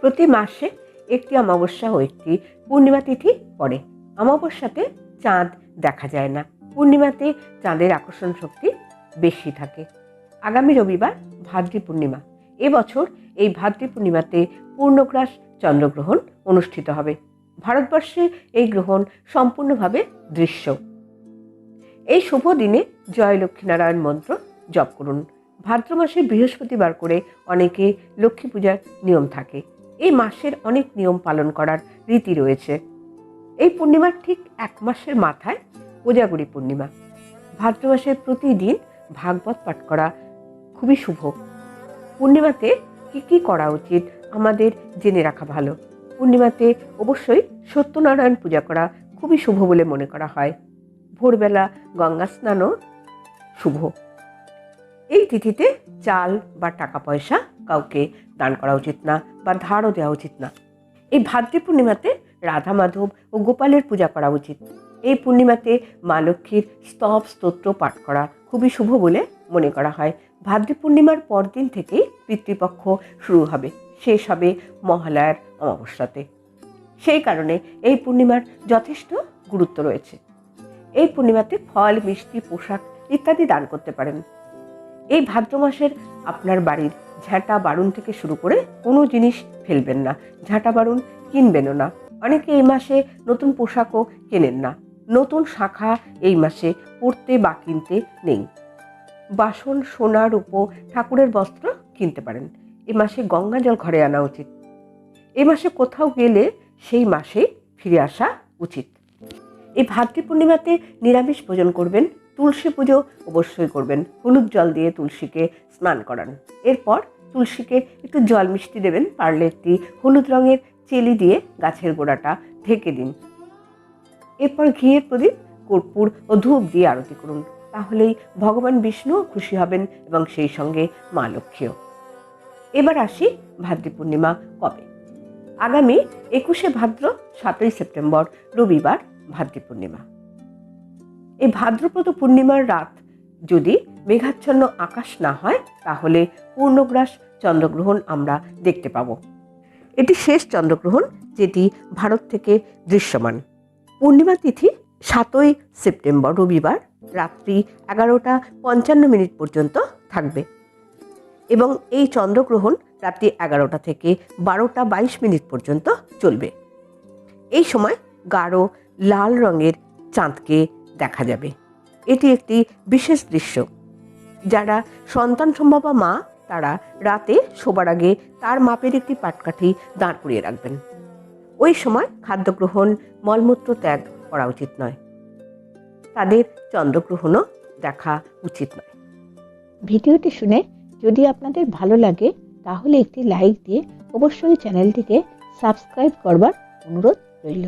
প্রতি মাসে একটি অমাবস্যা ও একটি পূর্ণিমা তিথি পড়ে। অমাবস্যাতে চাঁদ দেখা যায় না। পূর্ণিমাতে চাঁদের আকর্ষণ শক্তি বেশি থাকে। আগামী রবিবার ভাদ্রী পূর্ণিমা। এবছর এই ভাদ্রী পূর্ণিমাতে পূর্ণগ্রাস চন্দ্রগ্রহণ অনুষ্ঠিত হবে। ভারতবর্ষে এই গ্রহণ সম্পূর্ণভাবে দৃশ্য। এই শুভ দিনে জয় লক্ষ্মীনারায়ণ মন্ত্র জপ করুন। ভাদ্র মাসে বৃহস্পতিবার করে অনেকে লক্ষ্মী পূজার নিয়ম থাকে। এই মাসের অনেক নিয়ম পালন করার রীতি রয়েছে। এই পূর্ণিমার ঠিক এক মাসের মাথায় কোজাগরী পূর্ণিমা। ভাদ্র মাসের প্রতিদিন ভাগবত পাঠ করা খুবই শুভ। পূর্ণিমাতে কি কি করা উচিত আমাদের জেনে রাখা ভালো। পূর্ণিমাতে অবশ্যই সত্যনারায়ণ পূজা করা খুবই শুভ বলে মনে করা হয়। ভোরবেলা গঙ্গা স্নানও শুভ। এই তিথিতে চাল বা টাকা পয়সা কাউকে দান করা উচিত না বা ধারও দেওয়া উচিত না। এই ভাদ্রী পূর্ণিমাতে রাধা মাধব ও গোপালের পূজা করা উচিত। এই পূর্ণিমাতে মা লক্ষ্মীর স্তব স্তোত্র পাঠ করা খুবই শুভ বলে মনে করা হয়। ভাদ্রী পূর্ণিমার পরদিন থেকেই পিতৃপক্ষ শুরু হবে, শেষ হবে মহালয়ার অমাবস্যাতে। সেই কারণে এই পূর্ণিমার যথেষ্ট গুরুত্ব রয়েছে। এই পূর্ণিমাতে ফল, মিষ্টি, পোশাক ইত্যাদি দান করতে পারেন। এই ভাদ্র মাসের আপনার বাড়ির ঝাঁটা বারুন থেকে শুরু করে কোনো জিনিস ফেলবেন না, ঝাঁটা বারুন কিনবেনও না। অনেকে এই মাসে নতুন পোশাকও কেনেন না। নতুন শাখা এই মাসে পরতে বা কিনতে নেই। বাসন, সোনা, রূপো, ঠাকুরের বস্ত্র কিনতে পারেন। এ মাসে গঙ্গা জল ঘরে আনা উচিত। এ মাসে কোথাও গেলে সেই মাসে ফিরে আসা উচিত। এই ভাতৃ পূর্ণিমাতে নিরামিষ ভোজন করবেন। তুলসী পুজো অবশ্যই করবেন। হলুদ জল দিয়ে তুলসীকে স্নান করান। এরপর তুলসীকে একটু জল মিষ্টি দেবেন, পারলে একটি হলুদ রঙের চেলি দিয়ে গাছের গোড়াটা ঢেকে দিন। এরপর ঘিয়ের প্রদীপ, কর্পূর ও ধূপ দিয়ে আরতি করুন। তাহলেই ভগবান বিষ্ণু খুশি হবেন এবং সেই সঙ্গে মা লক্ষ্মীও। এবার আসি ভাদ্রী পূর্ণিমা কবে? আগামী একুশে ভাদ্র, সাতই সেপ্টেম্বর, রবিবার ভাদ্রী পূর্ণিমা। এই ভাদ্রপ্রদ পূর্ণিমার রাত। যদি মেঘাচ্ছন্ন আকাশ না হয়, তাহলে পূর্ণগ্রাস চন্দ্রগ্রহণ আমরা দেখতে পাব। এটি শেষ চন্দ্রগ্রহণ, যেটি ভারত থেকে দৃশ্যমান। পূর্ণিমা তিথি সাতই সেপ্টেম্বর, রবিবার, রাত্রি এগারোটা পঞ্চান্ন মিনিট পর্যন্ত থাকবে। এবং এই চন্দ্রগ্রহণ রাত্রি এগারোটা থেকে বারোটা বাইশ মিনিট পর্যন্ত চলবে। এই সময় গাঢ় লাল রঙের চাঁদকে দেখা যাবে। এটি একটি বিশেষ দৃশ্য। যারা সন্তান সম্ভবা মা, তারা রাতে শোবার আগে তার মাপের একটি পাটকাঠি দাঁড় করিয়ে রাখবেন। ওই সময় খাদ্য গ্রহণ মলমূত্র ত্যাগ করা উচিত নয়। তাদের চন্দ্রগ্রহণও দেখা উচিত নয়। ভিডিওটি শুনে যদি আপনাদের ভালো লাগে, তাহলে একটি লাইক দিয়ে অবশ্যই চ্যানেলটিকে সাবস্ক্রাইব করবার অনুরোধ রইল।